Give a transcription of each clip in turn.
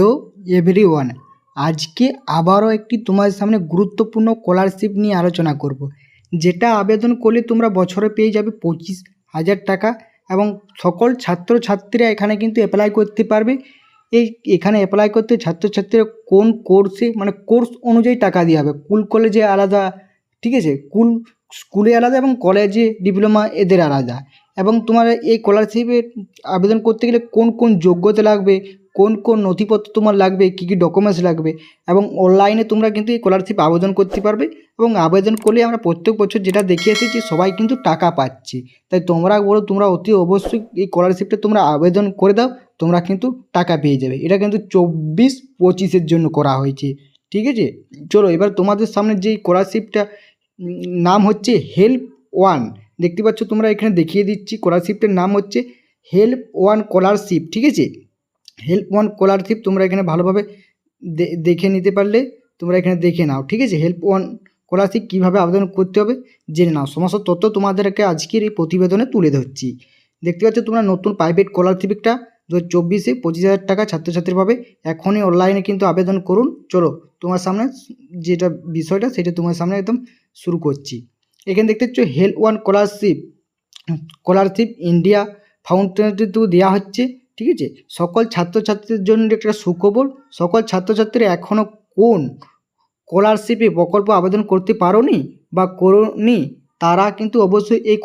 Hello everyone আজকে আবারও একটি তোমাদের সামনে গুরুত্বপূর্ণ স্কলারশিপ নিয়ে আলোচনা করব, যেটা আবেদন করলে তোমরা বছরে পেয়ে যাবে পঁচিশ হাজার টাকা এবং সকল ছাত্রছাত্রীরা এখানে কিন্তু অ্যাপ্লাই করতে পারবে। এই, এখানে অ্যাপ্লাই করতে ছাত্রছাত্রীরা কোন কোর্সে মানে কোর্স অনুযায়ী টাকা দেওয়া হবে? স্কুল কলেজে আলাদা, ঠিক আছে? স্কুল স্কুলে আলাদা এবং কলেজে ডিপ্লোমা এদের আলাদা। এবং তোমার এই স্কলারশিপের আবেদন করতে গেলে কোন কোন যোগ্যতা লাগবে? কোন কোন নথিপত্র তোমার লাগবে, কী কী ডকুমেন্টস লাগবে এবং অনলাইনে তোমরা কিন্তু এই স্কলারশিপ আবেদন করতে পারবে এবং আবেদন করলে আমরা প্রত্যেক বছর যেটা দেখে এসেছি সবাই কিন্তু টাকা পাচ্ছি। তাই তোমরা বলো, তোমরা অতি অবশ্যই এই স্কলারশিপটা তোমরা আবেদন করে দাও, তোমরা কিন্তু টাকা পেয়ে যাবে। এটা কিন্তু চব্বিশ পঁচিশের জন্য করা হয়েছে। ঠিক আছে? চলো, এবার তোমাদের সামনে যেই স্কলারশিপটা নাম হচ্ছে হেল্প ওয়ান দেখতে পাচ্ছ তোমরা এখানে দেখিয়ে দিচ্ছি স্কলারশিপটার নাম হচ্ছে হেল্প ওয়ান স্কলারশিপ ঠিক আছে? হেল্প ওয়ান স্কলারশিপ তোমরা এখানে ভালোভাবে দেখে নিতে পারলে তোমরা এখানে দেখে নাও, ঠিক আছে? হেল্প ওয়ান স্কলারশিপ কীভাবে আবেদন করতে হবে জেনে নাও। সমস্ত তথ্য তোমাদেরকে আজকের এই প্রতিবেদনে তুলে ধরছি। দেখতে পাচ্ছ তোমরা নতুন প্রাইভেট স্কলারশিপটা দু হাজার চব্বিশে পঁচিশ হাজার টাকা ছাত্রছাত্রী পাবে। এখনই অনলাইনে কিন্তু আবেদন করুন। চলো, তোমার সামনে যেটা বিষয়টা সেটা তোমার সামনে একদম শুরু করছি। এখানে দেখতে পাচ্ছ help one scholarship scholarship India foundation দেওয়া হচ্ছে। ঠিক আছে? সকল ছাত্রছাত্রীদের জন্য একটা সুখবর, সকল ছাত্রছাত্রীরা এখনও কোন স্কলারশিপে প্রকল্প আবেদন করতে পারোনি বা করোনি, তারা কিন্তু অবশ্যই এই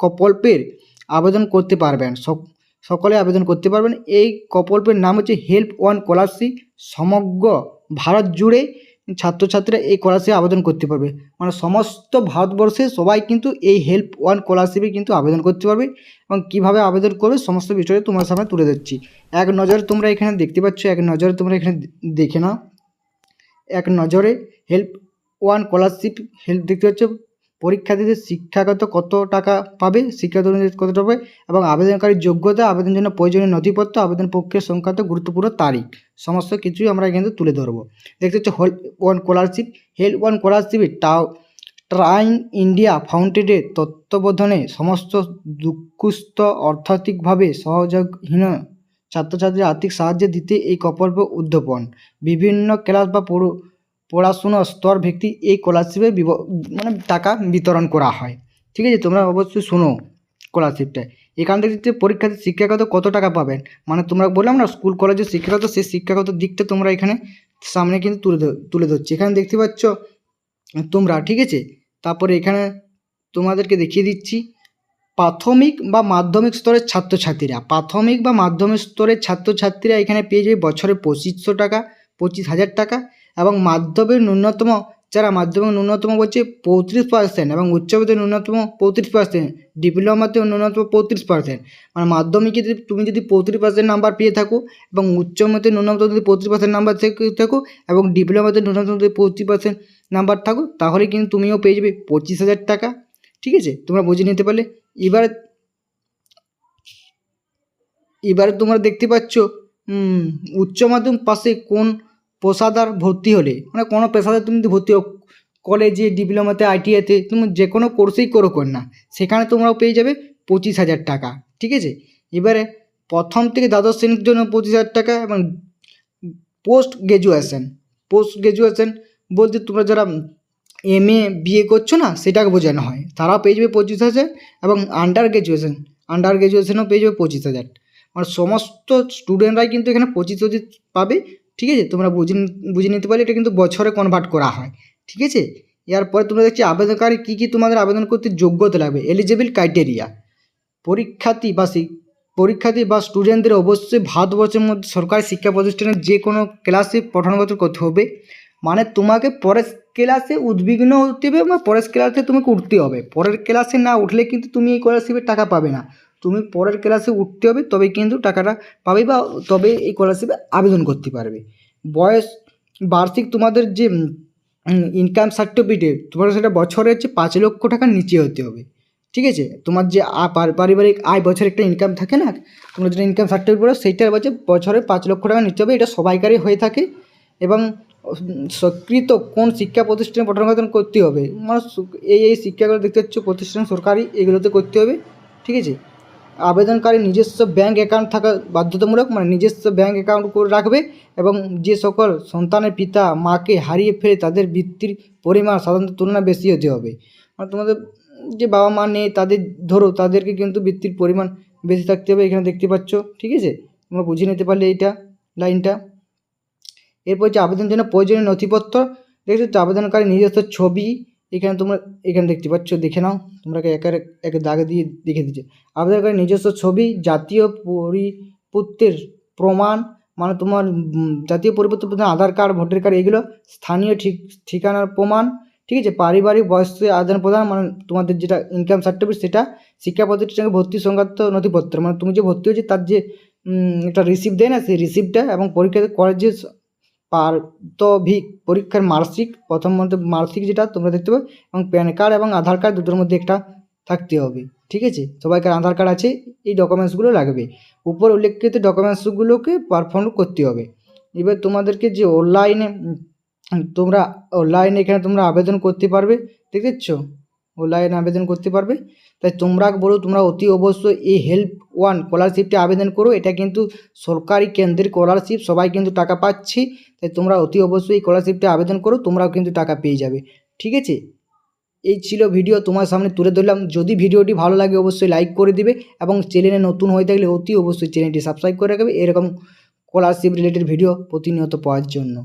প্রকল্পের আবেদন করতে পারবেন। সকলে আবেদন করতে পারবেন। এই প্রকল্পের নাম হচ্ছে হেল্প ওয়ান স্কলারশিপ সমগ্র ভারত জুড়ে ছাত্রছাত্রীরা এই স্কলারশিপে আবেদন করতে পারবে। মানে সমস্ত ভারতবর্ষে সবাই কিন্তু এই হেল্প ওয়ান স্কলারশিপে কিন্তু আবেদন করতে পারবে এবং কীভাবে আবেদন করবে সমস্ত বিষয়ে তোমার সামনে তুলে দিচ্ছি এক নজরে তোমরা এখানে দেখতে পাচ্ছ, এক নজরে তোমরা এখানে দেখে নাও। এক নজরে হেল্প ওয়ান স্কলারশিপ হেল্প দেখতে পাচ্ছ পরীক্ষার্থীদের শিক্ষাগত কত টাকা পাবে, শিক্ষাগত কত টাকা পাবে এবং আবেদনকারীর যোগ্যতা, আবেদনের জন্য প্রয়োজনীয় নথিপত্র, আবেদন প্রক্রিয়া সংক্রান্ত গুরুত্বপূর্ণ তারিখ, সমস্ত কিছুই আমরা এখানে তুলে ধরবো। দেখতে হচ্ছে help one scholarship help one স্কলারশিপে টাও ট্রাইন ইন্ডিয়া ফাউন্ডেডের তত্ত্বাবধানে সমস্ত দুঃখস্থ অর্থনৈতিকভাবে সহযোগহীন ছাত্রছাত্রীর আর্থিক সাহায্য দিতে এই প্রকল্প উদ্যাপন বিভিন্ন ক্লাস বা পড়ু পড়াশুনোর স্তর ভিত্তিক এই স্কলারশিপে মানে টাকা বিতরণ করা হয়। ঠিক আছে? তোমরা অবশ্যই শোনো স্কলারশিপটা এখান থেকে যে পরীক্ষাতে শিক্ষাগত কত টাকা পাবেন? মানে তোমরা বললাম না স্কুল কলেজে শিক্ষাগত, সেই শিক্ষাগত দিকটা তোমরা এখানে সামনে কিন্তু তুলে তুলে ধরছি। এখানে দেখতে পাচ্ছ তোমরা, ঠিক আছে? তারপরে এখানে তোমাদেরকে দেখিয়ে দিচ্ছি, প্রাথমিক বা মাধ্যমিক স্তরের ছাত্রছাত্রীরা। প্রাথমিক বা মাধ্যমিক স্তরের ছাত্রছাত্রীরা এখানে পেয়ে যাবে বছরে পঁচিশশো টাকা, পঁচিশ হাজার টাকা। এবং মাধ্যমিক ন্যূনতম, যারা মাধ্যমিক ন্যূনতম বলছে পঁয়ত্রিশ পার্সেন্ট এবং উচ্চ মাধ্যমিক ন্যূনতম পঁয়ত্রিশ পার্সেন্ট ডিপ্লোমাতে ন্যূনতম পঁয়ত্রিশ পার্সেন্ট মানে মাধ্যমিকে যদি তুমি যদি পঁয়ত্রিশ পার্সেন্ট নাম্বার পেয়ে থাকো এবং উচ্চ মাধ্যমিক ন্যূনতম যদি পঁয়ত্রিশ পার্সেন্ট নাম্বার থাকো এবং ডিপ্লোমাতে ন্যূনতম যদি পঁয়ত্রিশ পার্সেন্ট নাম্বার থাকো, তাহলে কিন্তু তুমিও পেয়ে যাবে পঁচিশ হাজার টাকা। ঠিক আছে? তোমরা বুঝে নিতে পারলে। এবার, এবারে তোমরা দেখতে পাচ্ছ উচ্চ মাধ্যমিক পাশে কোন পেশাদার ভর্তি হলে মানে কোনো পেশাদার তুমি ভর্তি হোক কলেজে ডিপ্লোমাতে আইটিআইতে তুমি যে কোনো কোর্সেই করো কর না, সেখানে তোমরাও পেয়ে যাবে পঁচিশ হাজার টাকা, ঠিক আছে? এবারে প্রথম থেকে দ্বাদশ শ্রেণির জন্য পঁচিশ হাজার টাকা এবং পোস্ট গ্র্যাজুয়েশন পোস্ট গ্র্যাজুয়েশন বলতে তোমরা যারা এম এ বিএ করছ না, সেটাকে বোঝানো হয়। তারাও পেয়ে যাবে পঁচিশ হাজার এবং আন্ডার গ্র্যাজুয়েশন আন্ডার গ্র্যাজুয়েশনও পেয়ে যাবে পঁচিশ হাজার। মানে সমস্ত স্টুডেন্টরাই কিন্তু এখানে পঁচিশ হাজার পাবে ঠিক আছে? তোমরা বুঝে বুঝে নিতে পারলে এটা কিন্তু বছরে কনভার্ট করা হয়। ঠিক আছে? এরপরে তোমরা দেখছি আবেদনকারী কী কী তোমাদের আবেদন করতে যোগ্যতা লাগবে? এলিজিবল ক্রাইটেরিয়া পরীক্ষার্থী বা পরীক্ষার্থী বা স্টুডেন্টদের অবশ্যই ভারতবর্ষের মধ্যে সরকারি শিক্ষা প্রতিষ্ঠানের যে কোনো ক্লাসে পঠনগত করতে হবে। মানে তোমাকে পরের ক্লাসে উদ্বিগ্ন হতে হবে বা পরের ক্লাসে তোমাকে উঠতে হবে। পরের ক্লাসে না উঠলে কিন্তু তুমি এই স্কলারশিপের টাকা পাবে না। তুমি পরের ক্লাসে উঠতে হবে তবে কিন্তু টাকাটা পাবে বা তবে এই স্কলারশিপে আবেদন করতে পারবে। বয়স, বার্ষিক তোমাদের যে ইনকাম সার্টিফিকেট তোমার সেটা বছরে হচ্ছে পাঁচ লক্ষ টাকার নিচে হতে হবে। ঠিক আছে? তোমার যে পারিবারিক আয় বছরে একটা ইনকাম থাকে না, তোমরা যেটা ইনকাম সার্টিফিকেট বলো সেইটার বছর, বছরে পাঁচ লক্ষ টাকা নিতে হবে, এটা সবাইকারই হয়ে থাকে। এবং, স্বীকৃত কোন শিক্ষা প্রতিষ্ঠানে পঠনগতন করতে হবে? মানে এই এই শিক্ষাগুলো দেখতে হচ্ছে প্রতিষ্ঠান সরকারি, এগুলোতে করতে হবে। ঠিক আছে? আবেদনকারী নিজস্ব ব্যাঙ্ক অ্যাকাউন্ট থাকা বাধ্যতামূলক মানে নিজস্ব ব্যাঙ্ক অ্যাকাউন্ট করে রাখবে এবং যে সকল সন্তানের পিতা মাকে হারিয়ে ফেলে তাদের বৃত্তির পরিমাণ সাধারণত তুলনায় বেশি হতে হবে। মানে তোমাদের যে বাবা মা নেই, তাদের ধরো, তাদেরকে কিন্তু বৃত্তির পরিমাণ বেশি থাকতে হবে, এখানে দেখতে পাচ্ছ, ঠিক আছে? তোমরা বুঝে নিতে পারলে এইটা লাইনটা। এরপর যে আবেদনের জন্য প্রয়োজনীয় নথিপত্র, দেখছ আবেদনকারী নিজস্ব ছবি এখানে তোমরা, এখানে দেখতে পাচ্ছ, দেখে নাও, তোমরা একের, এক দাগে দিয়ে দেখে দিচ্ছে আবেদনকারী নিজস্ব ছবি, জাতীয় পরিপত্রের প্রমাণ মানে তোমার জাতীয় প্রধান আধার কার্ড, ভোটার কার্ড, এগুলো স্থানীয় ঠিক, ঠিকানার প্রমাণ, ঠিক আছে? পারিবারিক বয়সে আদান প্রদান মানে তোমাদের যেটা ইনকাম সার্টিফিকেট সেটা শিক্ষা প্রতিষ্ঠানের সঙ্গে ভর্তি সংক্রান্ত নথিপত্র। মানে তুমি যে ভর্তি হয়েছে, তার যে একটা রিসিপ্ট দেয় না, সেই রিসিপ্টটা এবং পরীক্ষা কলেজে পার্থভিক পরীক্ষার মার্কশিট, প্রথম মধ্যে মার্কশিট যেটা তোমরা দেখতে পাবে এবং প্যান কার্ড এবং আধার কার্ড দুটোর মধ্যে একটা থাকতে হবে, ঠিক আছে? সবাইকার আধার কার্ড আছে, এই ডকুমেন্টসগুলো লাগবে। উপর উল্লেখিত ডকুমেন্টসগুলোকে পারফর্ম করতে হবে। এবার তোমাদেরকে যে অনলাইনে তোমরা অনলাইনে এখানে তোমরা আবেদন করতে পারবে দেখেছ অনলাইনে আবেদন করতে পারবে। তাই তোমরা বলো, তোমরা অতি অবশ্যই এই হেল্প ওয়ান স্কলারশিপটি আবেদন করো। এটা কিন্তু সরকারি কেন্দ্রের স্কলারশিপ সবাই কিন্তু টাকা পাচ্ছি। তাই তোমরা অতি অবশ্যই এই স্কলারশিপটি আবেদন করো, তোমরাও কিন্তু টাকা পেয়ে যাবে। ঠিক আছে? এই ছিল ভিডিও, তোমার সামনে তুলে ধরলাম। যদি ভিডিওটি ভালো লাগে, অবশ্যই লাইক করে দিবে এবং চ্যানেলে নতুন হয়ে থাকলে অতি অবশ্যই চ্যানেলটি সাবস্ক্রাইব করে রাখবে। এরকম স্কলারশিপ রিলেটেড ভিডিও প্রতিনিয়ত পাওয়ার জন্য।